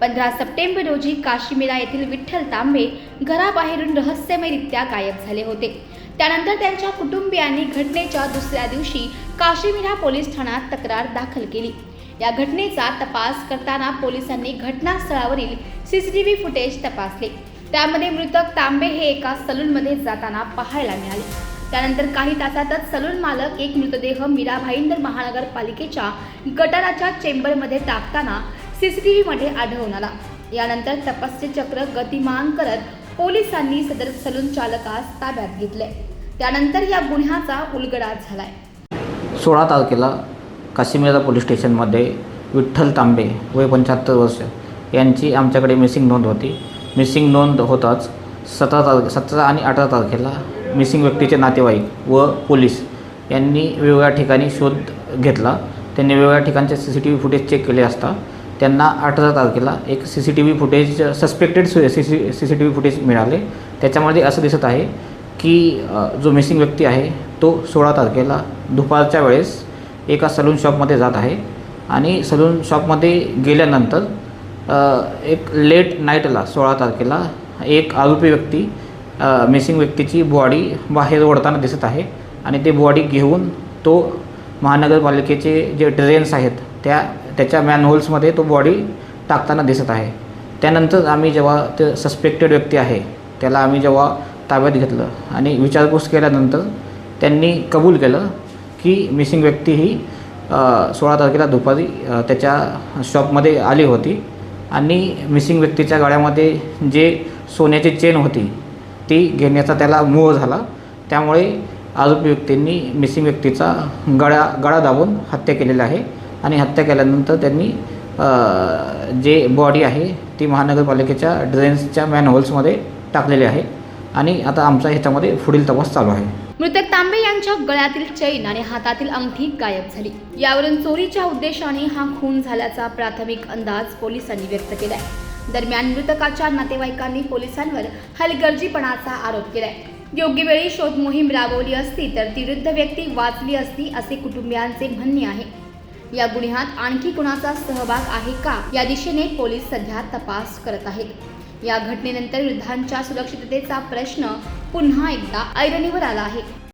पंधरा सप्टेंबर रोजी काशीमिरा येथील विठ्ठल तांबे घराबाहेरून रहस्यमयरित्या गायब झाले होते. त्यानंतर त्यांच्या कुटुंबियांनी घटनेच्या दुसऱ्या दिवशी काशीमिरा पोलीस ठाण्यात तक्रार दाखल केली. या घटनेचा तपास करताना पोलिसांनी घटनास्थळावरील C C T V footage तपासले. त्यामध्ये मृतक तांबे हे एका सलूनमध्ये जाताना पाहायला मिळाले. त्यानंतर काही तासातच सलून मालक एक मृतदेह मीरा भाईंदर महानगरपालिकेच्या गटाराच्या चेंबरमध्ये टाकताना सीसीटीव्हीमध्ये आढळून आला. यानंतर तपासचे चक्र गतिमान करत पोलिसांनी सदर सलून चालकास ताब्यात घेतले. त्यानंतर या गुन्ह्याचा उलगडा झालाय. सोळा तारखेला काशिमिरा पोलीस स्टेशनमध्ये विठ्ठल तांबे वय पंच्याहत्तर वर्ष यांची आमच्याकडे मिसिंग नोंद होती. मिसिंग नोंद होताच सतरा तारखे सतरा आणि अठरा तारखेला मिसिंग व्यक्तीचे नातेवाईक व पोलीस यांनी वेगवेगळ्या ठिकाणी शोध घेतला. त्यांनी वेगवेगळ्या ठिकाणचे C C T V footage check केले असता त्यांना अठरा तारखेला एक C C T V footage suspected C C C C T V footage मिळाले. त्याच्यामध्ये असं दिसत आहे की जो मिसिंग व्यक्ती आहे तो सोळा तारखेला दुपारच्या वेळेस एका सलून शॉपमध्ये जात आहे. आणि सलून शॉपमध्ये गेल्यानंतर एक लेट नाईटला सोळा तारखेला एक आरोपी व्यक्ती मिसिंग व्यक्तीची बॉडी बाहेर ओढताना दिसत आहे. आणि ते बॉडी घेऊन तो महानगरपालिकेचे जे ड्रेन्स आहेत त्या त्याच्या मॅनहोल्समध्ये तो बॉडी टाकताना दिसत आहे. त्यानंतर आम्ही जेव्हा ते सस्पेक्टेड व्यक्ती आहे त्याला आम्ही जेव्हा ताब्यात घेतलं आणि विचारपूस केल्यानंतर त्यांनी कबूल केलं की मिसिंग व्यक्ती ही सोळा तारखेला दुपारी त्याच्या शॉपमध्ये आली होती आणि मिसिंग व्यक्तीच्या गाड्यामध्ये जे सोन्याची चेन होती ती घेण्याचा त्याला मोह झाला. त्यामुळे आरोपी व्यक्तींनी मिसिंग व्यक्तीचा गळा गळा दाबून हत्या केलेला आहे. आणि हत्या केल्यानंतर त्यांनी जे बॉडी आहे ती महानगरपालिकेच्या ड्रेन्सच्या मॅनहोल्समध्ये टाकलेली आहे. आणि आता आमचा ह्याच्यामध्ये पुढील तपास चालू आहे. मृतक तांबे यांच्या गळ्यातील चैन आणि हातातील अंगठी गायब झाली. यावरून चोरीच्या उद्देशाने हा खून झाल्याचा प्राथमिक अंदाज पोलिसांनी व्यक्त केलाय. दरम्यान मृतकाच्या नातेवाईकांनी पोलिसांवर हलगर्जीपणाचा आरोप केलाय. योग्य वेळी शोध मोहीम राबवली असती तर ती वृद्ध व्यक्ती वाचली असती असे कुटुंबियांचे म्हणणे आहे. या गुन्ह्यात आणखी कुणाचा सहभाग आहे का? या दिशेने पोलीस सध्या तपास करत आहेत. या घटनेनंतर वृद्धांच्या सुरक्षिततेचा प्रश्न पुन्हा एकदा ऐरणीवर आला आहे.